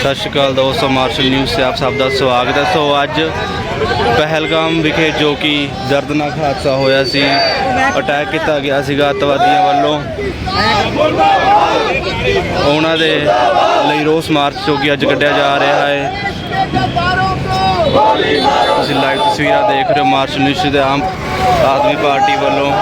ਸਤਿ ਸ਼੍ਰੀ ਅਕਾਲ ਦੋਸਤੋ, martial news ਤੇ ਆਪ ਸਭ ਦਾ ਸਵਾਗਤ ਹੈ। ਸੋ ਅੱਜ ਪਹਿਲਗਾਮ ਵਿਖੇ ਜੋ ਕਿ ਦਰਦਨਾਕ ਹਾਦਸਾ ਹੋਇਆ ਸੀ ਅਟੈਕ ਕੀਤਾ ਗਿਆ ਸੀਗਾ ਅੱਤਵਾਦੀਆਂ ਵੱਲੋਂ। ਉਹਨਾਂ ਦੇ ਲਈ ਰੋਸ ਮਾਰਚ ਜੋ ਕਿ ਅੱਜ ਕੱਢਿਆ ਜਾ ਰਿਹਾ ਹੈ। ਤੁਸੀਂ ਲਾਈਵ ਤਸਵੀਰਾਂ ਦੇਖ ਰਹੇ ਹੋ ਮਾਰਸ਼ਲ ਨਿਊਜ਼ ਦੇ ਆਮ ਆਦਮੀ ਪਾਰਟੀ ਵੱਲੋਂ।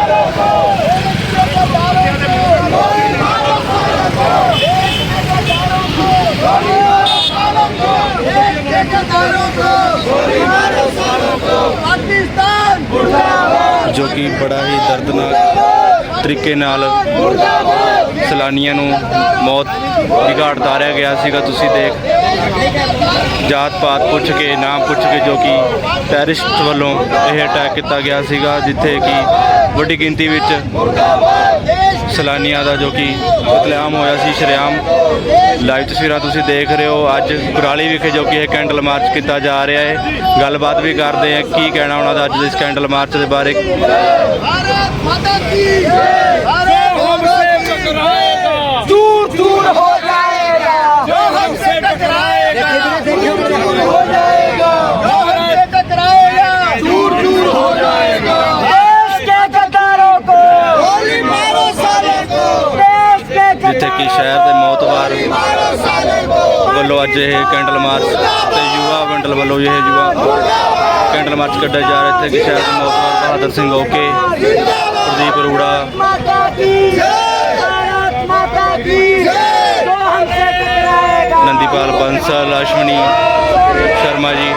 ਜੋ ਕਿ ਬੜਾ ਹੀ ਦਰਦਨਾਕ ਤਰੀਕੇ ਨਾਲ ਸੈਲਾਨੀਆਂ ਨੂੰ ਮੌਤ ਦੀ ਘਾਟ ਉਤਾਰਿਆ ਗਿਆ ਸੀਗਾ। ਤੁਸੀਂ ਦੇਖ, ਜਾਤ ਪਾਤ ਪੁੱਛ ਕੇ ਨਾਮ ਪੁੱਛ ਕੇ ਜੋ ਕਿ ਟੈਰਿਸਟ ਵੱਲੋਂ ਇਹ ਅਟੈਕ ਕੀਤਾ ਗਿਆ ਸੀਗਾ, ਜਿੱਥੇ ਕਿ ਵੱਡੀ ਗਿਣਤੀ ਵਿੱਚ ਸਲਾਨੀਆਂ ਦਾ ਜੋ ਕਿ ਕਤਲੇਆਮ ਹੋਇਆ ਸੀ ਸ਼ਰਿਆਮ ਲਾਈਵ ਤਸਵੀਰਾਂ ਤੁਸੀਂ ਦੇਖ ਰਹੇ ਹੋ। ਅੱਜ ਕੁਰਾਲੀ ਵਿਖੇ ਜੋ ਕਿ ਇਹ ਕੈਂਡਲ ਮਾਰਚ ਕੀਤਾ ਜਾ ਰਿਹਾ ਹੈ। ਗੱਲਬਾਤ ਵੀ ਕਰਦੇ ਆ ਕੀ ਕਹਿਣਾ ਉਹਨਾਂ ਦਾ ਅੱਜ ਦੇ ਇਸ ਕੈਂਡਲ ਮਾਰਚ ਦੇ ਬਾਰੇ? ਭਾਰਤ ਮਾਤਾ ਕੀ ਸ਼ਹਿਰ ਦੇ ਮੌਤਵਾਰ ਵੱਲੋਂ ਅੱਜ ਇਹ ਕੈਂਡਲ ਮਾਰਚ ਤੇ ਯੁਵਾ ਮੰਡਲ ਵੱਲੋਂ ਇਹ ਯੁਵਾ ਕੈਂਡਲ ਮਾਰਚ ਕੱਢਿਆ ਜਾ ਰਿਹਾ ਇੱਥੇ ਕਿ ਸ਼ਹਿਰ ਦੇ ਮੌਤਵਾਰ ਬਹਾਦਰ ਸਿੰਘ ਓਕੇ, ਪ੍ਰਦੀਪ ਅਰੂੜਾ, ਨੰਦੀਪਾਲ ਬੰਸਲ, ਅਸ਼ਵਨੀ ਸ਼ਰਮਾ ਜੀ।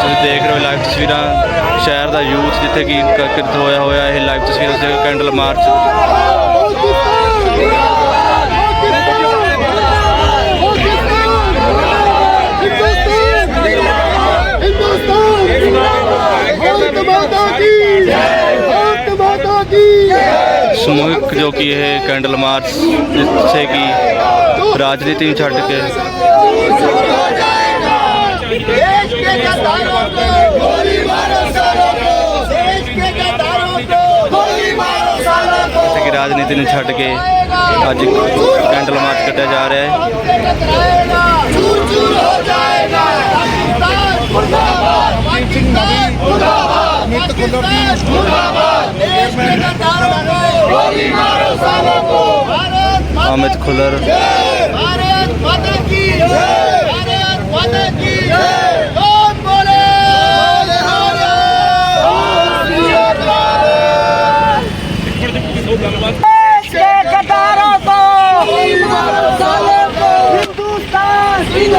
ਤੁਸੀਂ ਦੇਖ ਰਹੇ ਹੋ ਲਾਈਵ ਤਸਵੀਰਾਂ ਸ਼ਹਿਰ ਦਾ ਯੂਥ ਜਿੱਥੇ ਕੀ ਕਿਰਤ ਹੋਇਆ ਹੋਇਆ, ਇਹ ਲਾਈਵ ਤਸਵੀਰਾਂ ਤੇ ਕੈਂਡਲ ਮਾਰਚ। ਸਮੂਹਿਕ ਜੋ ਕਿ ਇਹ ਕੈਂਡਲ ਮਾਰਚ ਜਿੱਥੇ ਕਿ ਰਾਜਨੀਤੀ ਨੂੰ ਛੱਡ ਕੇ देश के गद्दारों को गोली मारो सालों को देश के गद्दारों को गोली मारो सालों को ਜਿੱਥੇ ਕਿ ਰਾਜਨੀਤੀ ਨੂੰ ਛੱਡ ਕੇ ਅੱਜ ਕੈਂਡਲ ਮਾਰਚ ਕੱਢਿਆ ਜਾ ਰਿਹਾ ਹੈ मंजूर हो जाएगा पाकिस्तान मुर्दाबाद पाकिस्तान मुर्दाबाद पाकिस्तान मुर्दाबाद देश के गद्दारों को गोली मारो सालों को भारत अमित खुलर भारत माता की भारत माता की कौन बोले धन्यवाद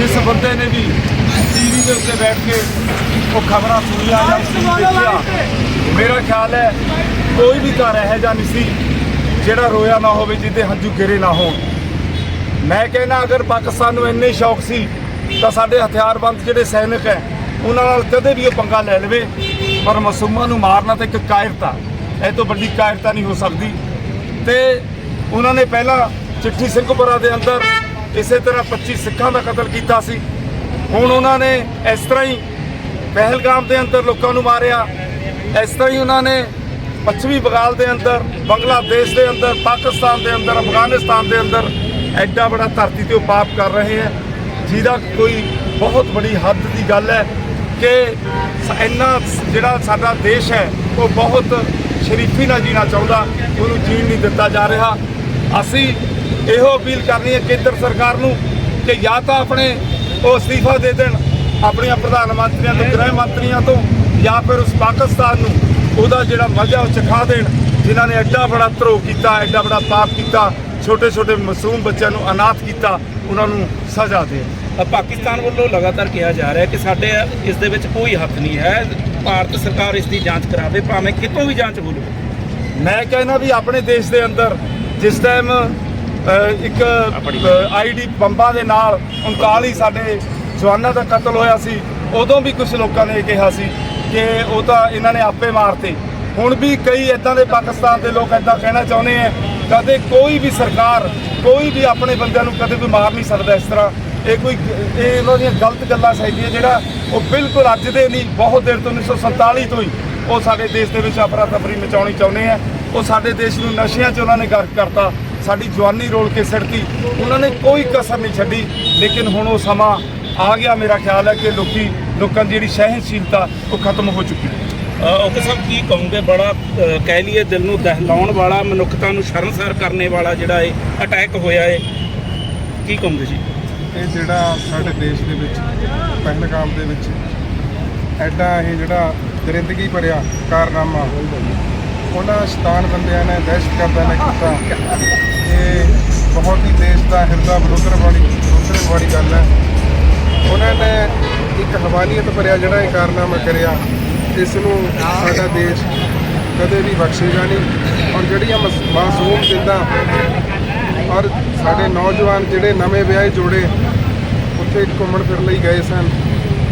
ਜਿਸ ਬੰਦੇ ਨੇ ਵੀ ਟੀਵੀ ਦੇ ਉੱਤੇ ਬੈਠ ਕੇ ਉਹ ਖਬਰਾਂ ਸੁਣੀਆਂ ਜਾਂ ਦੇਖਿਆ ਮੇਰਾ ਖਿਆਲ ਹੈ ਕੋਈ ਵੀ ਘਰ ਇਹੋ ਜਿਹਾ ਨਹੀਂ ਸੀ ਜਿਹੜਾ ਰੋਇਆ ਨਾ ਹੋਵੇ ਜਿਹਦੇ ਹੰਝੂ ਗਿਰੇ ਨਾ ਹੋਣ। ਮੈਂ ਕਹਿੰਦਾ ਅਗਰ ਪਾਕਿਸਤਾਨ ਨੂੰ ਇੰਨੇ ਸ਼ੌਕ ਸੀ ਤਾਂ ਸਾਡੇ ਹਥਿਆਰਬੰਦ ਜਿਹੜੇ ਸੈਨਿਕ ਹੈ ਉਹਨਾਂ ਨਾਲ ਕਦੇ ਵੀ ਉਹ ਪੰਗਾ ਲੈ ਲਵੇ। ਪਰ ਮਾਸੂਮਾਂ ਨੂੰ ਮਾਰਨਾ ਤਾਂ ਇੱਕ ਕਾਇਰਤਾ ਇਹ ਤੋਂ ਵੱਡੀ ਕਾਇਰਤਾ ਨਹੀਂ ਹੋ ਸਕਦੀ। ਤੇ ਉਹਨਾਂ ਨੇ ਪਹਿਲਾਂ ਚਿੱਠੀ ਸਿੰਘਪੁਰਾ ਦੇ ਅੰਦਰ ਇਸੇ ਤਰ੍ਹਾਂ 25 ਸਿੱਖਾਂ ਦਾ ਕਤਲ ਕੀਤਾ ਸੀ। ਹੁਣ ਉਹਨਾਂ ਨੇ ਇਸ ਤਰ੍ਹਾਂ ਹੀ ਪਹਿਲਗਾਮ ਦੇ ਅੰਦਰ ਲੋਕਾਂ ਨੂੰ ਮਾਰਿਆ। ਇਸ ਤਰ੍ਹਾਂ ਹੀ ਉਹਨਾਂ ਨੇ ਪੱਛਮੀ ਬੰਗਾਲ ਦੇ ਅੰਦਰ, ਬੰਗਲਾਦੇਸ਼ ਦੇ ਅੰਦਰ, ਪਾਕਿਸਤਾਨ ਦੇ ਅੰਦਰ, ਅਫਗਾਨਿਸਤਾਨ ਦੇ ਅੰਦਰ ਐਡਾ ਬੜਾ ਧਰਤੀ ਤੇ ਉਹ ਪਾਪ ਕਰ ਰਹੇ ਹੈ। ਜਿਹਦਾ ਕੋਈ ਬਹੁਤ ਬੜੀ ਹੱਦ ਦੀ ਗੱਲ ਹੈ ਕਿ ਇੰਨਾ ਜਿਹੜਾ ਸਾਡਾ ਦੇਸ਼ ਹੈ, ਉਹ ਬਹੁਤ ਸ਼ਰੀਫੀ ਨਾਲ ਜੀਣਾ ਚਾਹੁੰਦਾ, ਉਹਨੂੰ ਜੀਣ ਨਹੀਂ ਦਿੱਤਾ ਜਾ ਰਿਹਾ। ਅਸੀਂ ਇਹੋ ਅਪੀਲ ਕਰਨੀ ਹੈ ਕੇਂਦਰ ਸਰਕਾਰ ਨੂੰ ਕਿ ਜਾਂ ਤਾਂ ਆਪਣੇ ਉਹ ਅਸਤੀਫਾ ਦੇ ਦੇਣ ਆਪਣੀਆਂ ਪ੍ਰਧਾਨ ਮੰਤਰੀਆਂ ਤੋਂ ਗ੍ਰਹਿ ਮੰਤਰੀਆਂ ਤੋਂ ਜਾਂ ਫਿਰ ਉਸ ਪਾਕਿਸਤਾਨ ਨੂੰ ਉਹਦਾ ਜਿਹੜਾ ਮਜ਼ਾ ਉਹ ਚਖਾ ਦੇਣ ਜਿਨ੍ਹਾਂ ਨੇ ਐਡਾ ਬੜਾ ਧਰੋ ਕੀਤਾ ਐਡਾ ਬੜਾ ਪਾਪ ਕੀਤਾ ਛੋਟੇ ਛੋਟੇ ਮਾਸੂਮ ਬੱਚਿਆਂ ਨੂੰ ਅਨਾਥ ਕੀਤਾ ਉਹਨਾਂ ਨੂੰ ਸਜ਼ਾ ਅ, ਪਾਕਿਸਤਾਨ ਵੱਲੋਂ ਲਗਾਤਾਰ ਕਿਹਾ ਜਾ ਰਿਹਾ ਹੈ ਕਿ ਸਾਡੇ ਇਸ ਦੇ ਵਿੱਚ ਕੋਈ ਹੱਥ ਨਹੀਂ ਹੈ। ਭਾਰਤ ਸਰਕਾਰ ਇਸ ਦੀ ਜਾਂਚ ਕਰਾਵੇ ਭਾਵੇਂ ਕਿਤੋਂ ਵੀ ਜਾਂਚ ਹੋਵੇ ਮੈਂ ਕਹਿੰਦਾ ਵੀ ਆਪਣੇ ਦੇਸ਼ ਦੇ ਅੰਦਰ ਜਿਸ ਟਾਈਮ ਅ, ਇੱਕ ਆਈਡੀ ਬੰਬਾਂ ਦੇ ਨਾਲ 39 ਸਾਡੇ ਜਵਾਨਾਂ ਦਾ ਕਤਲ ਹੋਇਆ ਸੀ ਉਦੋਂ ਵੀ ਕੁਝ ਲੋਕਾਂ ਨੇ ਇਹ ਕਿਹਾ ਸੀ ਕਿ ਉਹ ਤਾਂ ਇਹਨਾਂ ਨੇ ਆਪੇ ਮਾਰਤੇ। ਹੁਣ ਵੀ ਕਈ ਇਦਾਂ ਦੇ ਪਾਕਿਸਤਾਨ ਦੇ ਲੋਕ ਇਦਾਂ ਕਹਿਣਾ ਚਾਹੁੰਦੇ ਆ ਕਦੇ ਕੋਈ ਵੀ ਸਰਕਾਰ ਕੋਈ ਵੀ ਆਪਣੇ ਬੰਦਿਆਂ ਨੂੰ ਕਦੇ ਕੋਈ ਮਾਰ ਨਹੀਂ ਸਕਦਾ ਇਸ ਤਰ੍ਹਾਂ। ਇਹ ਕੋਈ ਇਹ ਇਹਨਾਂ ਦੀਆਂ ਗਲਤ ਗੱਲਾਂ ਸਹੀਆਂ ਜਿਹੜਾ ਉਹ ਬਿਲਕੁਲ ਅੱਜ ਦੇ ਨਹੀਂ ਬਹੁਤ ਦੇਰ ਤੋਂ 1947 ਤੋਂ ਹੀ ਉਹ ਸਾਡੇ ਦੇਸ਼ ਦੇ ਵਿੱਚ ਅਫਰਾ ਤਫਰੀ ਮਚਾਉਣੀ ਚਾਹੁੰਦੇ ਆ। ਉਹ ਸਾਡੇ ਦੇਸ਼ ਨੂੰ ਨਸ਼ਿਆਂ 'ਚ ਉਹਨਾਂ ਨੇ ਗਰਕ ਕਰਤਾ ਸਾਡੀ ਜਵਾਨੀ ਰੋਲ ਕੇ ਸਿੱਟਤੀ ਉਹਨਾਂ ਨੇ ਕੋਈ ਕਸਰ ਨਹੀਂ ਛੱਡੀ। ਲੇਕਿਨ ਹੁਣ ਉਹ ਸਮਾਂ ਆ ਗਿਆ ਮੇਰਾ ਖਿਆਲ ਹੈ ਕਿ ਲੋਕੀ ਲੋਕਾਂ ਦੀ ਜਿਹੜੀ ਸਹਿਣਸ਼ੀਲਤਾ ਉਹ ਖਤਮ ਹੋ ਚੁੱਕੀ ਹੈ। ਓਕੇ ਸਾਹਿਬ ਕੀ ਕਹੋਗੇ? ਬੜਾ ਕਹਿ ਲਈਏ ਦਿਲ ਨੂੰ ਦਹਿਲਾਉਣ ਵਾਲਾ ਮਨੁੱਖਤਾ ਨੂੰ ਸ਼ਰਮਸਾਰ ਕਰਨੇ ਵਾਲਾ ਜਿਹੜਾ ਇਹ ਅਟੈਕ ਹੋਇਆ ਹੈ ਕੀ ਕਹੋਗੇ ਜੀ? ਇਹ ਜਿਹੜਾ ਸਾਡੇ ਦੇਸ਼ ਦੇ ਵਿੱਚ ਪਹਿਲਗਾਮ ਦੇ ਵਿੱਚ ਐਡਾ ਇਹ ਜਿਹੜਾ ਦਰਿੰਦਗੀ ਭਰਿਆ ਕਾਰਨਾਮਾ ਉਹਨਾਂ ਸ਼ੈਤਾਨ ਬੰਦਿਆਂ ਨੇ ਦਹਿਸ਼ਤਗਰਦਾਂ ਨੇ ਕੀਤਾ। ਇਹ ਬਹੁਤ ਹੀ ਦੇਸ਼ ਦਾ ਹਿਰਦਾ ਬਰੋਦਰ ਵਾਲੀ ਬਰੋਦਰ ਵਾਲੀ ਗੱਲ ਹੈ। ਉਹਨਾਂ ਨੇ ਇੱਕ ਹਵਾਨੀਅਤ ਭਰਿਆ ਜਿਹੜਾ ਇਹ ਕਾਰਨਾਮਾ ਕਰਿਆ। ਇਸ ਨੂੰ ਸਾਡਾ ਦੇਸ਼ ਕਦੇ ਵੀ ਬਖਸ਼ੇਗਾ ਨਹੀਂ। ਔਰ ਜਿਹੜੀਆਂ ਮਸ- ਮਾਸੂਮ ਜਿੰਦਾ ਔਰ ਸਾਡੇ ਨੌਜਵਾਨ ਜਿਹੜੇ ਨਵੇਂ ਵਿਆਹੇ ਜੋੜੇ ਉੱਥੇ ਘੁੰਮਣ ਫਿਰਨ ਲਈ ਗਏ ਸਨ,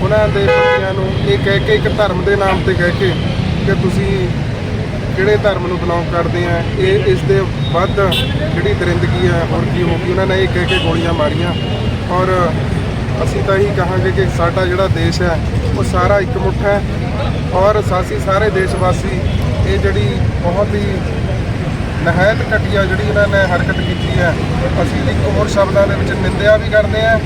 ਉਹਨਾਂ ਦੇ ਪਤਨੀਆਂ ਨੂੰ ਇਹ ਕਹਿ ਕੇ ਇੱਕ ਧਰਮ ਦੇ ਨਾਮ ਤੇ ਕਹਿ ਕੇ ਕਿ ਤੁਸੀਂ ਕਿਹੜੇ ਧਰਮ ਨੂੰ ਬਿਲੋਂਗ ਕਰਦੇ ਆ, ਇਹ ਇਸ ਦੇ ਵੱਧ ਜਿਹੜੀ ਦਰਿੰਦਗੀ ਹੈ ਹੋਰ ਕੀ ਹੋਊਗੀ ਉਹਨਾਂ ਨੇ ਇਹ ਕਹਿ ਕੇ ਗੋਲੀਆਂ ਮਾਰੀਆਂ। ਔਰ ਅਸੀਂ ਤਾਂ ਇਹੀ ਕਹਾਂਗੇ ਕਿ ਸਾਡਾ ਜਿਹੜਾ ਦੇਸ਼ ਹੈ ਉਹ ਸਾਰਾ ਇੱਕ ਮੁੱਠ ਹੈ। ਔਰ ਸਾਸੀ ਸਾਰੇ ਦੇਸ਼ ਵਾਸੀ ਇਹ ਜਿਹੜੀ ਬਹੁਤ ਹੀ ਨਹਾਇਤ ਘਟੀਆ ਜਿਹੜੀ ਇਹਨਾਂ ਨੇ ਹਰਕਤ ਕੀਤੀ ਹੈ, ਅਸੀਂ ਇੱਕ ਹੋਰ ਸ਼ਬਦਾਂ ਦੇ ਵਿੱਚ ਨਿੰਦਿਆ ਵੀ ਕਰਦੇ ਹਾਂ।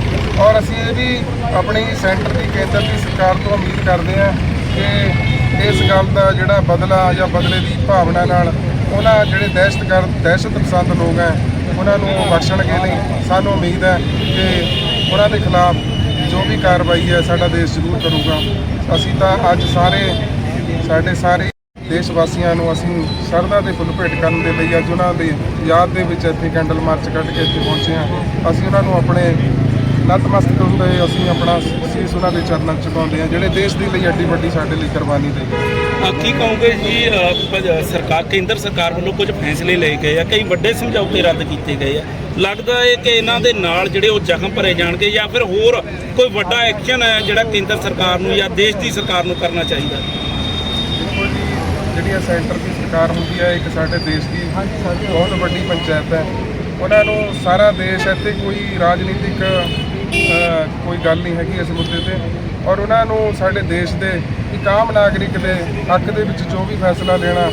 ਔਰ ਅਸੀਂ ਇਹ ਵੀ ਆਪਣੀ ਸੈਂਟਰ ਦੀ ਕੇਂਦਰ ਦੀ ਸਰਕਾਰ ਤੋਂ ਉਮੀਦ ਕਰਦੇ ਹਾਂ ਕਿ ਇਸ ਗੱਲ ਦਾ ਜਿਹੜਾ ਬਦਲਾ ਜਾਂ ਬਦਲੇ ਦੀ ਭਾਵਨਾ ਨਾਲ ਉਹਨਾਂ ਜਿਹੜੇ ਦਹਿਸ਼ਤਗਰਦ ਦਹਿਸ਼ਤ ਪਸੰਦ ਲੋਕ ਹੈ, ਉਹਨਾਂ ਨੂੰ ਬਖਸ਼ਣਗੇ ਨਹੀਂ। ਸਾਨੂੰ ਉਮੀਦ ਹੈ ਕਿ ਉਹਨਾਂ ਦੇ ਖਿਲਾਫ ਜੋ ਵੀ ਕਾਰਵਾਈ ਹੈ ਸਾਡਾ ਦੇਸ਼ ਜ਼ਰੂਰ ਕਰੂਗਾ। ਅਸੀਂ ਤਾਂ ਅੱਜ ਸਾਰੇ, ਸਾਡੇ ਸਾਰੇ ਦੇਸ਼ ਵਾਸੀਆਂ ਨੂੰ ਅਸੀਂ ਸਰਦਾ ਦੇ ਫੁੱਲ ਭੇਟ ਕਰਨ ਦੇ ਲਈ ਅੱਜ ਉਹਨਾਂ ਦੀ ਯਾਦ ਦੇ ਵਿੱਚ ਇੱਥੇ ਕੈਂਡਲ ਮਾਰਚ ਕੱਢ ਕੇ ਇੱਥੇ ਪਹੁੰਚੇ ਹਾਂ। ਅਸੀਂ ਉਹਨਾਂ ਨੂੰ ਆਪਣੇ ਨਤਮਸਤਕ ਹੁੰਦੇ ਅਸੀਂ ਆਪਣਾ ਸੀਸ ਉਹਨਾਂ ਦੇ ਚਰਨਾਂ 'ਚ ਝੁਕਾਉਂਦੇ ਹਾਂ ਜਿਹੜੇ ਦੇਸ਼ ਦੇ ਲਈ ਐਡੀ ਵੱਡੀ ਸਾਡੇ ਲਈ ਕੁਰਬਾਨੀ ਦੇ ਕੀ ਕਹੋਗੇ ਜੀ ਅ, ਸਰਕਾਰ ਕੇਂਦਰ ਸਰਕਾਰ ਵੱਲੋਂ ਕੁਝ ਫੈਸਲੇ ਲਏ ਗਏ ਆ? ਕਈ ਵੱਡੇ ਸਮਝੌਤੇ ਰੱਦ ਕੀਤੇ ਗਏ ਆ। ਲੱਗਦਾ ਹੈ ਕਿ ਇਹਨਾਂ ਦੇ ਨਾਲ ਜਿਹੜੇ ਉਹ ਜ਼ਖਮ ਭਰੇ ਜਾਣਗੇ ਜਾਂ ਫਿਰ ਹੋਰ ਕੋਈ ਵੱਡਾ ਐਕਸ਼ਨ ਹੈ ਜਿਹੜਾ ਕੇਂਦਰ ਸਰਕਾਰ ਨੂੰ ਜਾਂ ਦੇਸ਼ ਦੀ ਸਰਕਾਰ ਨੂੰ ਕਰਨਾ ਚਾਹੀਦਾ? ਦੇਖੋ ਜੀ ਜਿਹੜੀ ਇਹ ਸੈਂਟਰ ਦੀ ਸਰਕਾਰ ਹੁੰਦੀ ਹੈ ਇੱਕ ਸਾਡੇ ਦੇਸ਼ ਦੀ ਬਹੁਤ ਵੱਡੀ ਪੰਚਾਇਤ ਹੈ। ਉਹਨਾਂ ਨੂੰ ਸਾਰਾ ਦੇਸ਼ ਇੱਥੇ ਕੋਈ ਰਾਜਨੀਤਿਕ ਕੋਈ ਗੱਲ ਨਹੀਂ ਹੈਗੀ ਇਸ ਮੁੱਦੇ ਤੇ। ਔਰ ਉਹਨਾਂ ਨੂੰ ਸਾਡੇ ਦੇਸ਼ ਦੇ ਇੱਕ ਆਮ ਨਾਗਰਿਕ ਦੇ ਹੱਕ ਦੇ ਵਿੱਚ ਜੋ ਵੀ ਫੈਸਲਾ ਲੈਣਾ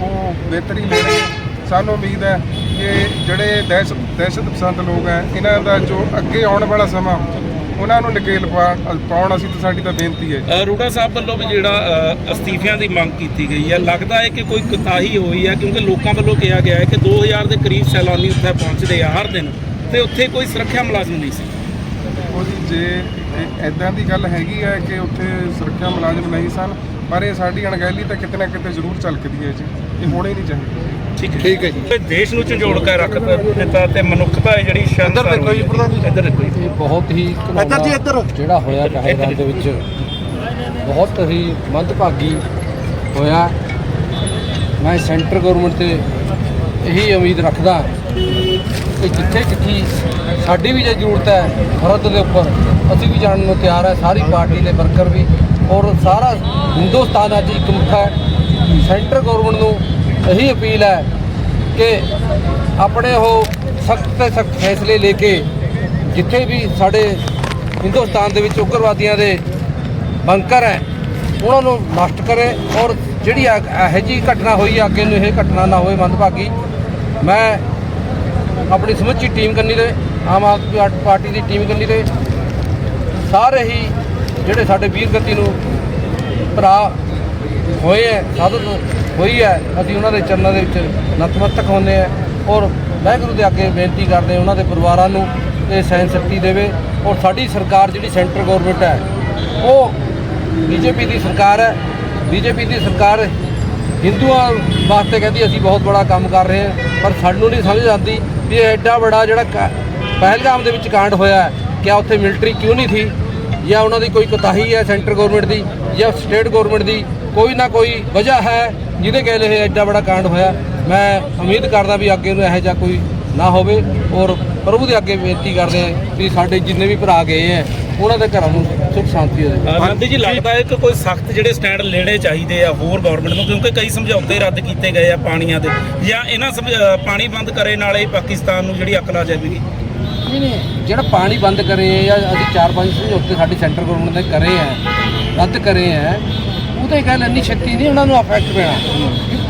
ਉਹ ਬਿਹਤਰੀ ਲੈਣਗੇ ਸਾਨੂੰ ਉਮੀਦ ਹੈ ਕਿ ਜਿਹੜੇ ਦਹਿਸ਼ਤ ਦਹਿਸ਼ਤ ਪਸੰਦ ਲੋਕ ਹੈ ਇਹਨਾਂ ਦਾ ਜੋ ਅੱਗੇ ਆਉਣ ਵਾਲਾ ਸਮਾਂ ਉਹਨਾਂ ਨੂੰ ਨਕੇਲ ਪਾਉਣ ਅਸੀਂ ਤਾਂ ਸਾਡੀ ਤਾਂ ਬੇਨਤੀ ਹੈ ਅ, ਰੂੜਾ ਸਾਹਿਬ ਵੱਲੋਂ ਵੀ ਜਿਹੜਾ ਅਸਤੀਫਿਆਂ ਦੀ ਮੰਗ ਕੀਤੀ ਗਈ ਹੈ ਲੱਗਦਾ ਹੈ ਕਿ ਕੋਈ ਕੁਤਾਹੀ ਹੋਈ ਹੈ ਕਿਉਂਕਿ ਲੋਕਾਂ ਵੱਲੋਂ ਕਿਹਾ ਗਿਆ ਹੈ ਕਿ 2000 ਦੇ ਕਰੀਬ ਸੈਲਾਨੀ ਉੱਥੇ ਪਹੁੰਚਦੇ ਆ ਹਰ ਦਿਨ ਤੇ ਉੱਥੇ ਕੋਈ ਸੁਰੱਖਿਆ ਮੁਲਾਜ਼ਮ ਨਹੀਂ ਸੀ। ਉਹਦੀ ਜੇ ਐਦਾਂ ਦੀ ਗੱਲ ਹੈਗੀ ਹੈ ਕਿ ਉੱਥੇ ਸੁਰੱਖਿਆ ਮੁਲਾਜ਼ਮ ਨਹੀਂ ਸਨ ਪਰ ਇਹ ਸਾਡੀ ਅਣਗਹਿਲੀ ਤਾਂ ਕਿਤੇ ਨਾ ਕਿਤੇ ਜ਼ਰੂਰ ਝਲਕਦੀ ਹੈ ਜੀ। ਇਹ ਹੋਣਾ ਨਹੀਂ ਚਾਹੀਦਾ। ਠੀਕ ਹੈ। ਠੀਕ ਹੈ ਜੀ। ਦੇਸ਼ ਨੂੰ ਝੰਜੋੜ ਕੇ ਰੱਖ ਦਿੱਤਾ ਤੇ ਮਨੁੱਖਤਾ ਹੈ ਜਿਹੜੀ ਸ਼ਾਨਦਾਰ ਦੇਖੋ ਜੀ ਇੱਧਰ ਦੇਖੋ ਜੀ। ਇਹ ਬਹੁਤ ਹੀ ਇੱਧਰ ਜੀ ਇੱਧਰ। ਜਿਹੜਾ ਹੋਇਆ ਪਹਿਲਗਾਮ ਦੇ ਵਿੱਚ ਬਹੁਤ ਹੀ ਮੰਦਭਾਗੀ ਹੋਇਆ। ਮੈਂ ਸੈਂਟਰ ਗਵਰਨਮੈਂਟ ਤੇ ਇਹੀ ਉਮੀਦ ਰੱਖਦਾ ਕਿ ਜਿੱਥੇ ਜਿੱਥੇ ਸਾਡੀ ਵੀ ਜੇ ਜ਼ਰੂਰਤ ਹੈ ਫਰਦ ਦੇ ਉੱਪਰ ਅਸੀਂ ਵੀ ਜਾਣ ਨੂੰ ਤਿਆਰ ਹੈ ਸਾਰੀ ਪਾਰਟੀ ਦੇ ਵਰਕਰ ਵੀ। ਔਰ ਸਾਰਾ ਹਿੰਦੁਸਤਾਨ ਅੱਜ ਇੱਕ ਮੁੱਠਾ ਹੈ। ਸੈਂਟਰ ਗਵਰਨਮੈਂਟ ਨੂੰ ਇਹੀ ਅਪੀਲ ਹੈ ਕਿ ਆਪਣੇ ਉਹ ਸਖਤ ਤੇ ਸਖਤ ਫੈਸਲੇ ਲੈ ਕੇ ਜਿੱਥੇ ਵੀ ਸਾਡੇ ਹਿੰਦੁਸਤਾਨ ਦੇ ਵਿੱਚ ਉਗਰਵਾਦੀਆਂ ਦੇ ਬੰਕਰ ਹੈ ਉਹਨਾਂ ਨੂੰ ਨਸ਼ਟ ਕਰੇ। ਔਰ ਜਿਹੜੀ ਇਹ- ਇਹੋ ਜਿਹੀ ਘਟਨਾ ਹੋਈ ਆ, ਅੱਗੇ ਨੂੰ ਇਹ ਘਟਨਾ ਨਾ ਹੋਵੇ ਮੰਦਭਾਗੀ ਮੈਂ ਆਪਣੀ ਸਮੁੱਚੀ ਟੀਮ ਕੰਨੀ ਦੇ ਆਮ ਆਦਮੀ ਪਾਰਟੀ ਦੀ ਟੀਮ ਕੰਨੀ ਦੇ ਸਾਰੇ ਹੀ ਜਿਹੜੇ ਸਾਡੇ ਵੀਰ ਗਤੀ ਨੂੰ ਭਰਾ ਹੋਏ ਹੈ ਸਾਧਨ ਹੋਈ ਹੈ, ਅਸੀਂ ਉਹਨਾਂ ਦੇ ਚਰਨਾਂ ਦੇ ਵਿੱਚ ਨਤਮਸਤਕ ਹੁੰਦੇ ਆ ਔਰ ਵਾਹਿਗੁਰੂ ਦੇ ਅੱਗੇ ਬੇਨਤੀ ਕਰਦੇ ਉਹਨਾਂ ਦੇ ਪਰਿਵਾਰਾਂ ਨੂੰ ਇਹ ਸਹਿਨ ਸ਼ਕਤੀ ਦੇਵੇ ਔਰ ਸਾਡੀ ਸਰਕਾਰ ਜਿਹੜੀ ਸੈਂਟਰ ਗਵਰਨਮੈਂਟ ਹੈ, ਉਹ ਬੀਜੇਪੀ ਦੀ ਸਰਕਾਰ ਹੈ। ਬੀਜੇਪੀ ਦੀ ਸਰਕਾਰ ਹਿੰਦੂਆਂ ਵਾਸਤੇ ਕਹਿੰਦੀ ਅਸੀਂ ਬਹੁਤ ਬੜਾ ਕੰਮ ਕਰ ਰਹੇ ਹਾਂ ਪਰ ਸਾਨੂੰ ਨਹੀਂ ਸਮਝ ਆਉਂਦੀ ਵੀ ਇਹ ਐਡਾ ਬੜਾ ਜਿਹੜਾ ਕ- ਪਹਿਲਗਾਮ ਦੇ ਵਿੱਚ ਕਾਂਡ ਹੋਇਆ ਹੈ, ਕਿਆ ਉੱਥੇ ਮਿਲਟਰੀ ਕਿਉਂ ਨਹੀਂ ਸੀ ਜਾਂ ਉਹਨਾਂ ਦੀ ਕੋਈ ਕੋਤਾਹੀ ਹੈ ਸੈਂਟਰ ਗਵਰਨਮੈਂਟ ਦੀ ਜਾਂ ਸਟੇਟ ਗਵਰਨਮੈਂਟ ਦੀ ਕੋਈ ਨਾ ਕੋਈ ਵਜ੍ਹਾ ਹੈ ਜਿਹਦੇ ਕਹਿ ਇਹ ਐਡਾ ਬੜਾ ਕਾਂਡ ਹੋਇਆ। ਮੈਂ ਉਮੀਦ ਕਰਦਾ ਵੀ ਅੱਗੇ ਨੂੰ ਇਹੋ ਜਿਹਾ ਕੋਈ ਨਾ ਹੋਵੇ ਔਰ ਪ੍ਰਭੂ ਦੇ ਅੱਗੇ ਬੇਨਤੀ ਕਰਦੇ ਹਾਂ ਵੀ ਸਾਡੇ ਜਿੰਨੇ ਵੀ ਭਰਾ ਗਏ ਆ ਉਹਨਾਂ ਦੇ ਘਰਾਂ ਨੂੰ ਸੁਖ ਸ਼ਾਂਤੀ ਹੋਵੇ। ਆਨੰਦ ਜੀ ਲੱਗਦਾ ਹੈ ਕਿ ਕੋਈ ਸਖਤ ਜਿਹੜੇ ਸਟੈਂਡ ਲੈਣੇ ਚਾਹੀਦੇ ਆ ਹੋਰ ਗਵਰਨਮੈਂਟ ਨੂੰ ਕਿਉਂਕਿ ਕਈ ਸਮਝੌਤੇ ਰੱਦ ਕੀਤੇ ਗਏ ਆ ਪਾਣੀਆਂ ਦੇ ਜਾਂ ਇਹਨਾਂ ਸਮਝ- ਪਾਣੀ ਬੰਦ ਕਰੇ ਨਾਲ ਹੀ ਪਾਕਿਸਤਾਨ ਨੂੰ ਜਿਹੜੀ ਅਕਲ ਆ ਜਾਵੇਗੀ ਨਹੀਂ ਨਹੀਂ ਜਿਹੜਾ ਪਾਣੀ ਬੰਦ ਕਰੇ ਜਾਂ ਅਸੀਂ ਚਾਰ ਪੰਜ ਸਮਝੌਤੇ ਸਾਡੇ ਸੈਂਟਰ ਗਵਰਨਮੈਂਟ ਨੇ ਕਰੇ ਆ ਰੱਦ ਕਰੇ ਆ ਉਹ ਤਾਂ ਇਹ ਗੱਲ ਇੰਨੀ ਛੇਤੀ ਨਹੀਂ ਉਹਨਾਂ ਨੂੰ ਅਫੈਕਟ ਪੈਣਾ।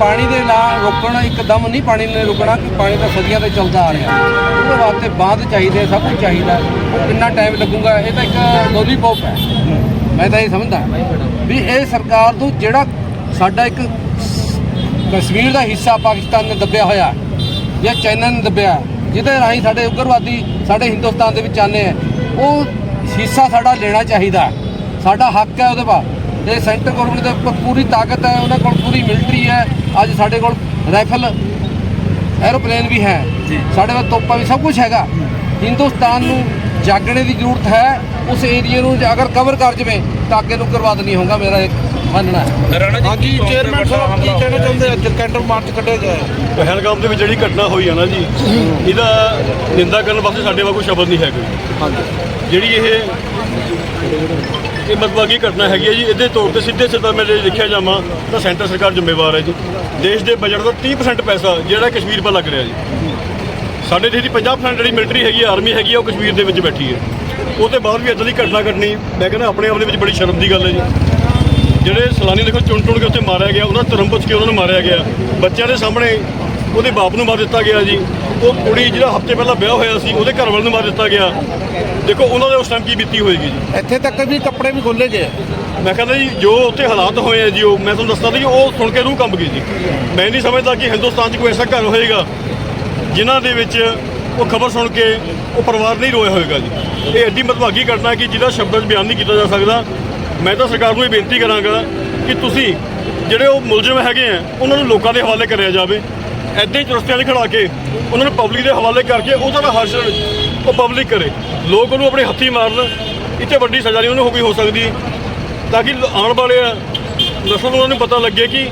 ਪਾਣੀ ਦੇ ਨਾਲ ਰੋਕਣਾ, ਇੱਕਦਮ ਨਹੀਂ ਪਾਣੀ ਨੇ ਰੁਕਣਾ ਕਿ ਪਾਣੀ ਤਾਂ ਸਦੀਆਂ 'ਤੇ ਚੱਲਦਾ ਆ ਰਿਹਾ। ਉਹਦੇ ਵਾਸਤੇ ਬਾਂਧ ਚਾਹੀਦੇ ਸਭ ਕੁਝ ਚਾਹੀਦਾ। ਉਹ ਕਿੰਨਾ ਟਾਈਮ ਲੱਗੂਗਾ, ਇਹ ਤਾਂ ਇੱਕ ਲੋਲੀਪੌਪ ਹੈ। ਮੈਂ ਤਾਂ ਇਹ ਸਮਝਦਾ। ਵੀ ਇਹ ਸਰਕਾਰ ਤੋਂ ਜਿਹੜਾ ਸਾਡਾ ਇੱਕ ਕਸ਼ਮੀਰ ਦਾ ਹਿੱਸਾ ਪਾਕਿਸਤਾਨ ਨੇ ਦੱਬਿਆ ਹੋਇਆ, ਜਾਂ ਚਾਈਨਾ ਨੇ ਦੱਬਿਆ, ਜਿਹਦੇ ਰਾਹੀਂ ਸਾਡੇ ਉਗਰਵਾਦੀ ਸਾਡੇ ਹਿੰਦੁਸਤਾਨ ਦੇ ਵਿੱਚ ਆਨੇ ਆ, ਉਹ ਹਿੱਸਾ ਸਾਡਾ ਲੈਣਾ ਚਾਹੀਦਾ। ਸਾਡਾ ਹੱਕ ਹੈ ਉਹਦੇ ਬਾਅਦ ਤੇ ਸੈਂਟਰ ਗਵਰਨਮੈਂਟ ਦੇ ਉੱਪਰ ਪੂਰੀ ਤਾਕਤ ਹੈ, ਉਹਨਾਂ ਕੋਲ ਪੂਰੀ ਮਿਲਟਰੀ ਹੈ। ਅੱਜ ਸਾਡੇ ਕੋਲ ਰਾਈਫਲ ਐਰੋਪਲੇਨ ਵੀ ਹੈ। ਸਾਡੇ ਕੋਲ ਤੋਪਾਂ ਵੀ ਸਭ ਕੁਝ ਹੈਗਾ। ਹਿੰਦੁਸਤਾਨ ਨੂੰ ਜਾਗਣੇ ਦੀ ਜ਼ਰੂਰਤ ਹੈ। ਉਸ ਏਰੀਏ ਨੂੰ ਜੇ ਅਗਰ ਕਵਰ ਕਰ ਜਵੇ ਤਾਂ ਅੱਗੇ ਨੂੰ ਉਗਰਵਾਦ ਨਹੀਂ ਹੋਊਗਾ ਮੇਰਾ ਇੱਕ ਮੰਨਣਾ ਹੈ। ਰਾਣਾ ਜੀ ਹਾਂਜੀ ਚੇਅਰਮੈਨ ਸਾਹਿਬ ਕੀ ਕਹਿਣਾ ਚਾਹੁੰਦੇ ਅੱਜ ਕੈਂਟਰ ਮਾਰਚ ਕੱਢਿਆ ਗਿਆ ਹੈ। ਪਹਿਲਗਾਮ ਦੇ ਵਿੱਚ ਜਿਹੜੀ ਘਟਨਾ ਹੋਈ ਆ ਨਾ ਜੀ ਇਹਦਾ ਨਿੰਦਾ ਕਰਨ ਵਾਸਤੇ ਸਾਡੇ ਕੋਲ ਕੋਈ ਸ਼ਬਦ ਨਹੀਂ ਹੈ ਕੋਈ ਜਿਹੜੀ ਇਹ ਇਹ ਮਤਵਾਗੀ ਘਟਨਾ ਹੈਗੀ ਹੈ ਜੀ ਇਹਦੇ ਤੌਰ ਤੇ ਸਿੱਧੇ ਸਿੱਧਾ ਮੈਂ ਜੇ ਦੇਖਿਆ ਜਾਵਾਂ ਤਾਂ ਸੈਂਟਰ ਸਰਕਾਰ ਜ਼ਿੰਮੇਵਾਰ ਹੈ ਜੀ। ਦੇਸ਼ ਦੇ ਬਜਟ ਦਾ 30% ਪੈਸਾ ਜਿਹੜਾ ਕਸ਼ਮੀਰ 'ਪਰ ਲੱਗ ਰਿਹਾ ਜੀ। ਸਾਡੇ ਦੇਸ਼ ਦੀ 50% ਜਿਹੜੀ ਮਿਲਟਰੀ ਹੈਗੀ ਆਰਮੀ ਹੈਗੀ ਆ, ਉਹ ਕਸ਼ਮੀਰ ਦੇ ਵਿੱਚ ਬੈਠੀ ਹੈ। ਉਹ ਤੇ ਬਾਅਦ ਵੀ ਇਦਾਂ ਦੀ ਘਟਨਾ ਘਟਣੀ, ਮੈਂ ਕਹਿੰਦਾ ਆਪਣੇ ਆਪ ਦੇ ਵਿੱਚ ਬੜੀ ਸ਼ਰਮ ਦੀ ਗੱਲ ਹੈ ਜੀ। ਜਿਹੜੇ ਸਲਾਨੀ ਦੇਖੋ ਚੁਣ ਚੁਣ ਕੇ ਉੱਥੇ ਮਾਰਿਆ ਗਿਆ, ਉਹਨਾਂ ਧਰਮ ਪੁੱਛ ਕੇ ਉਹਨਾਂ ਨੂੰ ਮਾਰਿਆ ਗਿਆ। ਬੱਚਿਆਂ ਦੇ ਸਾਹਮਣੇ ਉਹਦੇ ਬਾਪ ਨੂੰ ਮਾਰ ਦਿੱਤਾ ਗਿਆ ਜੀ। ਉਹ ਕੁੜੀ ਜਿਹੜਾ ਹਫ਼ਤੇ ਪਹਿਲਾਂ ਵਿਆਹ ਹੋਇਆ ਸੀ, ਉਹਦੇ ਘਰ ਵਾਲੇ ਨੂੰ ਮਾਰ ਦਿੱਤਾ ਗਿਆ। ਦੇਖੋ, ਉਹਨਾਂ ਦੇ ਉਸ ਟਾਈਮ ਕੀ ਬੀਤੀ ਹੋਏਗੀ ਜੀ। ਇੱਥੇ ਤੱਕ ਵੀ ਕੱਪੜੇ ਵੀ ਖੋਲੇ ਗਏ ਮੈਂ ਕਹਿੰਦਾ ਜੀ, ਜੋ ਉੱਥੇ ਹਾਲਾਤ ਹੋਏ ਆ ਜੀ, ਉਹ ਮੈਂ ਤੁਹਾਨੂੰ ਦੱਸਦਾ ਜੀ, ਉਹ ਸੁਣ ਕੇ ਰੂਹ ਕੰਬ ਗਈ ਜੀ। ਮੈਂ ਨਹੀਂ ਸਮਝਦਾ ਕਿ ਹਿੰਦੁਸਤਾਨ 'ਚ ਕੋਈ ਐਸਾ ਘਰ ਹੋਏਗਾ ਜਿਨ੍ਹਾਂ ਦੇ ਵਿੱਚ ਉਹ ਖਬਰ ਸੁਣ ਕੇ ਉਹ ਪਰਿਵਾਰ ਨਹੀਂ ਰੋਇਆ ਹੋਏਗਾ ਜੀ। ਇਹ ਐਡੀ ਮਤਭਾਗੀ ਘਟਨਾ ਕਿ ਜਿਹਦਾ ਸ਼ਬਦਾਂ 'ਚ ਬਿਆਨ ਨਹੀਂ ਕੀਤਾ ਜਾ ਸਕਦਾ। ਮੈਂ ਤਾਂ ਸਰਕਾਰ ਨੂੰ ਇਹ ਬੇਨਤੀ ਕਰਾਂਗਾ ਕਿ ਤੁਸੀਂ ਜਿਹੜੇ ਉਹ ਮੁਲਜ਼ਮ ਹੈਗੇ ਆ, ਉਹਨਾਂ ਨੂੰ ਲੋਕਾਂ ਦੇ ਹਵਾਲੇ ਕਰਿਆ ਜਾਵੇ। ਐਦਾਂ ਹੀ ਚੁਰਸਤਿਆਂ 'ਚ ਖੜਾ ਕੇ ਉਹਨਾਂ ਨੂੰ ਪਬਲਿਕ ਦੇ ਹਵਾਲੇ ਕਰਕੇ ਉਹਦਾ ਦਾ ਹਰਸ਼ਰ ਉਹ ਪਬਲਿਕ ਕਰੇ। ਲੋਕ ਉਹਨੂੰ ਆਪਣੇ ਹੱਥੀ ਮਾਰਨ, ਇੱਥੇ ਵੱਡੀ ਸਜ਼ਾ ਨਹੀਂ ਉਹਨੂੰ ਹੋ ਗਈ ਹੋ ਸਕਦੀ। ਤਾਂ ਕਿ ਆਉਣ ਵਾਲੇ ਆ ਨਸਲ ਨੂੰ ਉਹਨਾਂ ਨੂੰ ਪਤਾ ਲੱਗੇ ਕਿ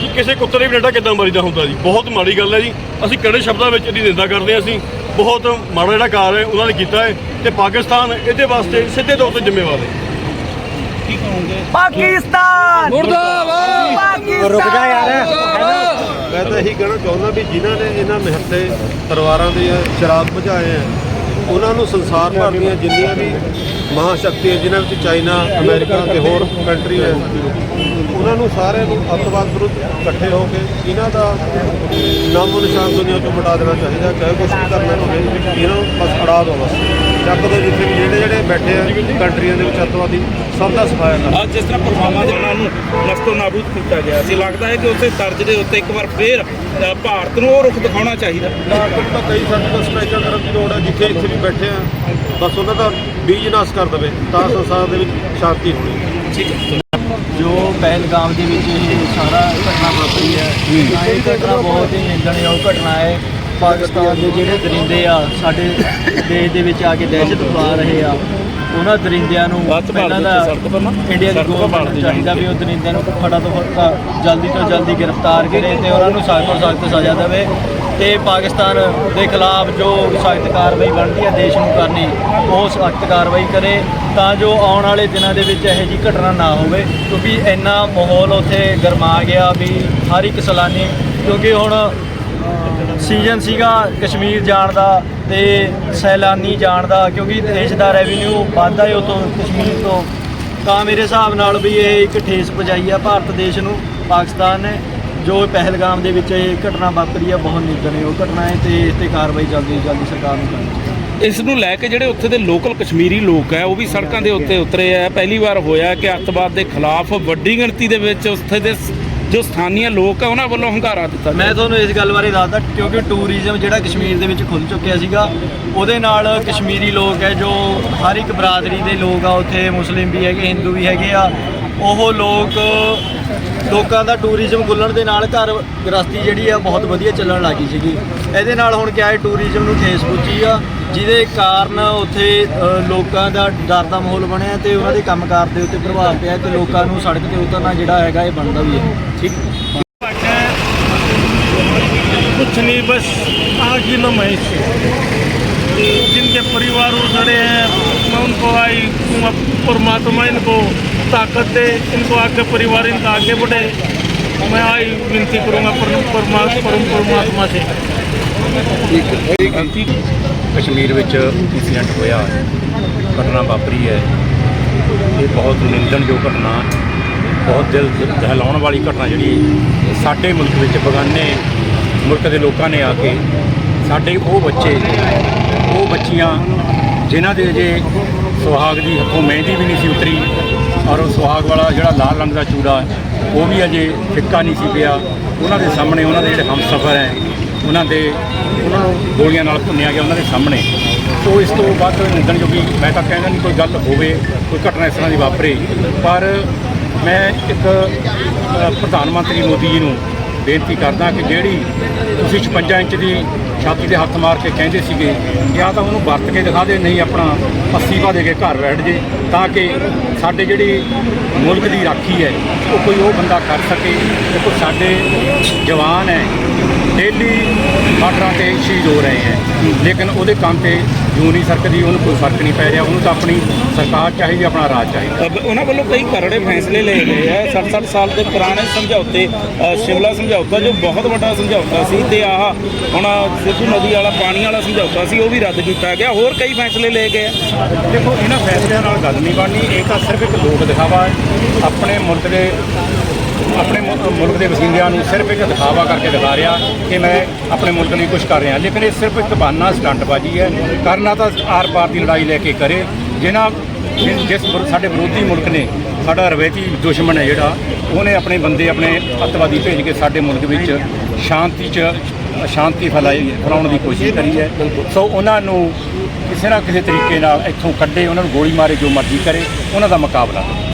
ਕਿ ਕਿਸੇ ਕੁੱਤੇ ਦੇ ਵੀ ਡੰਡਾ ਕਿੱਦਾਂ ਮਾਰੀਦਾ ਹੁੰਦਾ ਜੀ। ਬਹੁਤ ਮਾੜੀ ਗੱਲ ਹੈ ਜੀ। ਅਸੀਂ ਕੜੇ ਸ਼ਬਦਾਂ ਵਿੱਚ ਇਹਦੀ ਨਿੰਦਾ ਕਰਦੇ ਹਾਂ ਅਸੀਂ। ਬਹੁਤ ਮਾੜਾ ਜਿਹੜਾ ਕਾਰ ਹੈ ਉਹਨਾਂ ਨੇ ਕੀਤਾ ਹੈ। ਤੇ ਪਾਕਿਸਤਾਨ ਇਹਦੇ ਵਾਸਤੇ ਸਿੱਧੇ ਤੌਰ ਤੇ ਜ਼ਿੰਮੇਵਾਰ ਹੈ। ਕੀ ਕਹੋਗੇ ਪਾਕਿਸਤਾਨ! ਮੁਰਦਾਬਾਦ ਰੁਕ ਜਾ ਯਾਰ। ਮੈਂ ਤਾਂ ਇਹੀ ਕਹਿਣਾ ਚਾਹੁੰਦਾ ਵੀ ਜਿਨ੍ਹਾਂ ਨੇ ਇਹਨਾਂ ਮਹੱਤੇ ਪਰਿਵਾਰਾਂ ਦੇ ਸ਼ਰਾਬ ਬੁਝਾਏ ਆ ਉਹਨਾਂ ਨੂੰ ਸੰਸਾਰ ਭਰ ਦੀਆਂ ਜਿੰਨੀਆਂ ਵੀ ਮਹਾਸ਼ਕਤੀਆਂ ਜਿਨ੍ਹਾਂ ਵਿੱਚ ਚਾਈਨਾ, ਅਮਰੀਕਾ ਤੇ ਹੋਰ ਕੰਟਰੀ ਹੈ, ਉਹਨਾਂ ਨੂੰ ਸਾਰਿਆਂ ਨੂੰ ਅੱਤਵਾਦ ਵਿਰੁੱਧ ਇਕੱਠੇ ਹੋ ਕੇ ਇਹਨਾਂ ਦਾ ਨਾਮੋ ਨਿਸ਼ਾਨ ਦੁਨੀਆ ਤੋਂ ਮਿਟਾ ਦੇਣਾ ਚਾਹੀਦਾ, ਚਾਹੇ ਕੁਛ ਵੀ ਕਰਨਾ ਹੋਵੇ, ਇਹਨਾਂ ਨੂੰ ਬਸ ਅੜਾ ਦਿਓ ਬਸ ਚੱਕ ਦੋ ਜਿੱਥੇ ਵੀ ਜਿਹੜੇ ਜਿਹੜੇ ਬੈਠੇ ਆ ਕੰਟਰੀਆਂ ਦੇ ਵਿੱਚ ਅੱਤਵਾਦੀ ਸਭ ਦਾ ਸਫਾਇਆ ਕਰ। ਅੱਜ ਜਿਸ ਤਰ੍ਹਾਂ ਪੁਲਵਾਮਾ ਦੇ ਉਹਨਾਂ ਨੂੰ ਨਸਤੋ ਨਾਬੂਦ ਕੀਤਾ ਗਿਆ ਸੀ ਲੱਗਦਾ ਹੈ ਕਿ ਉਸੇ ਤਰਜ਼ ਦੇ ਉੱਤੇ ਇੱਕ ਵਾਰ ਫੇਰ ਭਾਰਤ ਨੂੰ ਉਹ ਰੁਖ ਦਿਖਾਉਣਾ ਚਾਹੀਦਾ। ਨਾਟਕ ਤਾਂ ਕਈ ਸਾਡੇ ਕੋਲ ਸਟ੍ਰਾਈਕਾਂ ਕਰਨ ਦੀ ਲੋੜ ਹੈ ਜਿੱਥੇ ਇੱਥੇ ਵੀ ਬੈਠੇ ਆ। ਬਸ ਉਹਨਾਂ ਦਾ ਬੀਜ ਨਾਸ਼ ਕਰ ਦੇਵੇ ਤਾਂ ਸੰਸਾਰ ਦੇ ਵਿੱਚ ਸ਼ਾਂਤੀ ਹੋਣੀ। ਜੋ ਪਹਿਲਗਾਮ ਦੇ ਵਿੱਚ ਇਹ ਸਾਰਾ ਘਟਨਾ ਵਾਪਰੀ ਹੈ ਇਹ ਘਟਨਾ ਬਹੁਤ ਹੀ ਨਿੰਦਣਯੋਗ ਘਟਨਾ ਹੈ। ਪਾਕਿਸਤਾਨ ਦੇ ਜਿਹੜੇ ਦਰਿੰਦੇ ਆ ਸਾਡੇ ਦੇਸ਼ ਦੇ ਵਿੱਚ ਆ ਕੇ ਦਹਿਸ਼ਤ ਫੈਲਾ ਰਹੇ ਆ ਉਹਨਾਂ ਦਰਿੰਦਿਆਂ ਨੂੰ ਪਹਿਲਾਂ ਦਾ। ਇੰਡੀਆ ਦੀ ਦੀ ਚਾਹੀਦਾ ਵੀ ਉਹ ਦਰਿੰਦਿਆਂ ਨੂੰ ਫਟਾ ਤੋਂ ਫਟਾ ਜਲਦੀ ਤੋਂ ਜਲਦੀ ਗ੍ਰਿਫਤਾਰ ਕਰੇ ਤੇ ਉਹਨਾਂ ਨੂੰ ਸਖਤ ਤੋਂ ਸਖਤ ਸਜ਼ਾ ਦੇਵੇ ਤੇ ਪਾਕਿਸਤਾਨ ਦੇ ਖਿਲਾਫ ਜੋ ਸਖਤ ਕਾਰਵਾਈ ਬਣਦੀ ਹੈ ਦੇਸ਼ ਨੂੰ ਕਰਨੀ ਉਹ ਸਖਤ ਕਾਰਵਾਈ ਕਰੇ ਤਾਂ ਜੋ ਆਉਣ ਵਾਲੇ ਦਿਨਾਂ ਦੇ ਵਿੱਚ ਇਹੋ ਜਿਹੀ ਘਟਨਾ ਨਾ ਹੋਵੇ ਕਿਉਂਕਿ ਇੰਨਾ ਮਾਹੌਲ ਉੱਥੇ ਗਰਮਾ ਗਿਆ ਵੀ ਹਰ ਇੱਕ ਸੈਲਾਨੀ ਕਿਉਂਕਿ ਹੁਣ ਸੀਜ਼ਨ ਸੀਗਾ ਕਸ਼ਮੀਰ ਜਾਣ ਦਾ ਤੇ ਸੈਲਾਨੀ ਜਾਣ ਦਾ, ਕਿਉਂਕਿ ਦੇਸ਼ ਦਾ ਰੈਵਨਿਊ ਵੱਧਦਾ ਹੈ ਉਤੋਂ ਕਸ਼ਮੀਰ ਤੋਂ। ਤਾਂ ਮੇਰੇ ਹਿਸਾਬ ਨਾਲ ਵੀ ਇਹ ਇੱਕ ਠੇਸ ਪਜਾਈ ਆ ਭਾਰਤ ਦੇਸ਼ ਨੂੰ। ਪਾਕਿਸਤਾਨ ਨੇ ਜੋ ਪਹਿਲਗਾਮ ਦੇ ਵਿੱਚ ਇਹ ਘਟਨਾ ਵਾਪਰੀ ਆ, ਬਹੁਤ ਨਿੰਦਣਯੋਗ ਘਟਨਾ ਹੈ ਤੇ ਇਸ ਤੇ ਕਾਰਵਾਈ ਜਲਦੀ ਤੋਂ ਜਲਦੀ ਸਰਕਾਰ ਨੂੰ ਕਰਨੀ ਚਾਹੀਦੀ ਇਸ ਨੂੰ ਲੈ ਕੇ ਜਿਹੜੇ ਉੱਥੇ ਦੇ ਲੋਕਲ ਕਸ਼ਮੀਰੀ ਲੋਕ ਹੈ ਉਹ ਵੀ ਸੜਕਾਂ ਦੇ ਉੱਤੇ ਉਤਰੇ ਆ। ਪਹਿਲੀ ਵਾਰ ਹੋਇਆ ਕਿ ਅੱਤਵਾਦ ਦੇ ਖਿਲਾਫ ਵੱਡੀ ਗਿਣਤੀ ਦੇ ਵਿੱਚ ਉੱਥੇ ਦੇ ਜੋ ਸਥਾਨੀय ਲੋਕ ਹੈ ਉਹਨਾਂ ਵੱਲੋਂ ਹੰਗਾਰਾ ਦਿੱਤਾ ਮੈਂ ਤੁਹਾਨੂੰ ਇਸ ਗੱਲ ਬਾਰੇ ਦੱਸਦਾ ਕਿਉਂਕਿ ਟੂਰਿਜ਼ਮ ਜਿਹੜਾ ਕਸ਼ਮੀਰ ਦੇ ਵਿੱਚ ਖੁੱਲ ਚੁੱਕਿਆ ਸੀਗਾ ਉਹਦੇ ਨਾਲ ਕਸ਼ਮੀਰੀ ਲੋਕ ਹੈ ਜੋ ਹਰ ਇੱਕ ਬਰਾਦਰੀ ਦੇ ਲੋਕ ਆ ਉੱਥੇ ਮੁਸਲਿਮ ਵੀ ਹੈਗੇ ਹਿੰਦੂ ਵੀ ਹੈਗੇ ਆ ਉਹ ਲੋਕ ਲੋਕਾਂ ਦਾ ਟੂਰਿਜ਼ਮ ਖੁੱਲਣ ਦੇ ਨਾਲ ਘਰ ਗ੍ਰਸਤੀ ਜਿਹੜੀ ਆ ਬਹੁਤ ਵਧੀਆ ਚੱਲਣ ਲੱਗੀ ਸੀਗੀ। ਇਹਦੇ ਨਾਲ ਹੁਣ ਕਿਆ ਹੈ ਟੂਰਿਜ਼ਮ ਨੂੰ ਠੇਸ ਪੁੱਜੀ ਆ। ਜਿਹਦੇ ਕਾਰਨ ਉੱਥੇ ਅ, ਲੋਕਾਂ ਦਾ ਡਰ ਦਾ ਮਾਹੌਲ ਬਣਿਆ ਤੇ ਉਹਨਾਂ ਦੇ ਕੰਮਕਾਰ ਦੇ ਉੱਤੇ ਪ੍ਰਭਾਵ ਪਿਆ ਤੇ ਲੋਕਾਂ ਨੂੰ ਸੜਕ ਤੇ ਉਤਰਨਾ ਜਿਹੜਾ ਹੈਗਾ ਇਹ ਬਣਦਾ ਵੀ ਹੈ ਠੀਕ कुछ नहीं बस आग की नमाइश जिनके परिवार उजड़े हैं मैं उनको आई परमात्मा इनको ताकत दे इनको आगे परिवार इनका आगे बढ़े मैं आई विनती करूँगा परमात्मा परमात्मा से ਕਸ਼ਮੀਰ ਵਿੱਚ ਇੰਸੀਡੈਂਟ ਹੋਇਆ। ਘਟਨਾ ਵਾਪਰੀ ਹੈ। ਇਹ ਬਹੁਤ ਨਿੰਦਣਯੋਗ ਘਟਨਾ। ਬਹੁਤ ਦਿਲ ਦਹਿਲਾਉਣ ਵਾਲੀ ਘਟਨਾ ਜਿਹੜੀ ਸਾਡੇ ਮੁਲਕ ਵਿੱਚ ਬਗਾਨੇ ਮੁਲਕ ਦੇ ਲੋਕਾਂ ਨੇ ਆ ਕੇ ਸਾਡੇ ਉਹ ਬੱਚੇ, ਉਹ ਬੱਚੀਆਂ ਜਿਨ੍ਹਾਂ ਦੇ ਅਜੇ ਸੁਹਾਗ ਦੀ ਹੱਥੋਂ ਮਹਿੰਦੀ ਵੀ ਨਹੀਂ ਸੀ ਉਤਰੀ ਔਰ ਉਹ ਸੁਹਾਗ ਵਾਲਾ ਜਿਹੜਾ ਲਾਲ ਰੰਗ ਦਾ ਚੂੜਾ, ਉਹ ਵੀ ਅਜੇ ਫਿੱਕਾ ਨਹੀਂ ਸੀ ਪਿਆ। ਉਹਨਾਂ ਦੇ ਸਾਹਮਣੇ ਉਹਨਾਂ ਦੇ ਜਿਹੜੇ ਹਮਸਫਰ ਹੈ ਉਹਨਾਂ ਦੇ ਉਹਨਾਂ ਨੂੰ ਗੋਲੀਆਂ ਨਾਲ ਭੁੰਨਿਆ ਗਿਆ ਉਹਨਾਂ ਦੇ ਸਾਹਮਣੇ। ਸੋ ਇਸ ਤੋਂ ਬਾਅਦ ਨਿੰਦਣ ਜੋਗੀ ਮੈਂ ਤਾਂ ਕਹਿੰਦਾ ਨਹੀਂ ਕੋਈ ਗੱਲ ਹੋਵੇ, ਕੋਈ ਘਟਨਾ ਇਸ ਤਰ੍ਹਾਂ ਦੀ ਵਾਪਰੇ। ਪਰ ਮੈਂ ਇੱਕ ਪ੍ਰਧਾਨ ਮੰਤਰੀ ਮੋਦੀ ਜੀ ਨੂੰ ਬੇਨਤੀ ਕਰਦਾ ਕਿ ਜਿਹੜੀ ਤੁਸੀਂ 56 ਇੰਚ ਦੀ ਛਾਤੀ ਦੇ ਹੱਥ ਮਾਰ ਕੇ ਕਹਿੰਦੇ ਸੀਗੇ, ਜਾਂ ਤਾਂ ਉਹਨੂੰ ਵਰਤ ਕੇ ਦਿਖਾ ਦੇ, ਨਹੀਂ ਆਪਣਾ ਅਸਤੀਫਾ ਦੇ ਕੇ ਘਰ ਬੈਠ ਜੇ, ਤਾਂ ਕਿ ਸਾਡੇ ਜਿਹੜੀ ਮੁਲਕ ਦੀ ਰਾਖੀ ਹੈ, ਉਹ ਕੋਈ ਉਹ ਬੰਦਾ ਕਰ ਸਕੇ ਦੇਖੋ ਸਾਡੇ ਜਵਾਨ ਹੈ ਡੇਲੀ ਬਾਰਡਰਾਂ ਤੇ ਸ਼ਹੀਦ ਹੋ ਰਹੇ ਹੈ। ਲੇਕਿਨ ਉਹਦੇ ਕੰਮ ਤੇ ਜੂ ਨਹੀਂ ਸਰਕਦੀ ਉਹਨੂੰ ਕੋਈ ਫ਼ਰਕ ਨਹੀਂ ਪੈ ਰਿਹਾ ਉਹਨੂੰ ਤਾਂ ਆਪਣੀ ਸਰਕਾਰ ਚਾਹੀਦੀ ਆਪਣਾ ਰਾਜ ਚਾਹੀਦਾ। ਉਹਨਾਂ ਵੱਲੋਂ ਕਈ ਕਰੜੇ ਫੈਸਲੇ ਲਏ ਗਏ ਆ 60-60 ਸਾਲ ਦੇ ਪੁਰਾਣੇ ਸਮਝੌਤੇ ਸ਼ਿਮਲਾ ਸਮਝੌਤਾ ਜੋ ਬਹੁਤ ਵੱਡਾ ਸਮਝੌਤਾ ਸੀ ਤੇ ਆਹ ਹੁਣ ਸਿੱਧੂ ਨਦੀ ਵਾਲਾ ਪਾਣੀ ਵਾਲਾ ਸਮਝੌਤਾ ਸੀ ਉਹ ਵੀ ਰੱਦ ਕੀਤਾ ਗਿਆ। ਹੋਰ ਕਈ ਫੈਸਲੇ ਲਏ ਗਏ ਦੇਖੋ ਇਹਨਾਂ ਫੈਸਲਿਆਂ ਨਾਲ ਗੱਲ ਨਹੀਂ ਬਣਨੀ। ਇਹ ਤਾਂ ਸਿਰਫ ਇੱਕ ਲੋਕ ਦਿਖਾਵਾ ਹੈ। ਆਪਣੇ ਮੁਲਕ ਦੇ ਆਪਣੇ ਮੁ- ਮੁਲਕ ਦੇ ਵਸੀਲਿਆਂ ਨੂੰ ਸਿਰਫ ਇੱਕ ਦਿਖਾਵਾ ਕਰਕੇ ਦਿਖਾ ਰਿਹਾ ਕਿ ਮੈਂ ਆਪਣੇ ਮੁਲਕ ਲਈ ਕੁਝ ਕਰ ਰਿਹਾ। ਲੇਕਿਨ ਇਹ ਸਿਰਫ ਇੱਕ ਬਹਾਨਾ ਸਟੰਟਬਾਜ਼ੀ ਹੈ। ਕਰਨਾ ਤਾਂ ਆਰ-ਪਾਰ ਦੀ ਲੜਾਈ ਲੈ ਕੇ ਕਰੇ। ਜਿਨ੍ਹਾਂ ਜਿਸ ਸਾਡੇ ਵਿਰੋਧੀ ਮੁਲਕ ਨੇ, ਸਾਡਾ ਰਵੈਤੀ ਦੁਸ਼ਮਣ ਹੈ ਜਿਹੜਾ, ਉਹਨੇ ਆਪਣੇ ਬੰਦੇ ਆਪਣੇ ਅੱਤਵਾਦੀ ਭੇਜ ਕੇ ਸਾਡੇ ਮੁਲਕ ਵਿੱਚ ਸ਼ਾਂਤੀ 'ਚ, ਸ਼ਾਂਤੀ ਫੈਲਾਈ, ਫੈਲਾਉਣ ਦੀ ਕੋਸ਼ਿਸ਼ ਕਰੀ ਹੈ। ਸੋ ਉਹਨਾਂ ਨੂੰ ਕਿਸੇ ਨਾ ਕਿਸੇ ਤਰੀਕੇ ਨਾਲ ਇੱਥੋਂ ਕੱਢੇ, ਉਹਨਾਂ ਨੂੰ ਗੋਲੀ ਮਾਰੇ ਜੋ ਮਰਜ਼ੀ ਕਰੇ, ਉਹਨਾਂ ਦਾ ਮੁਕਾਬਲਾ।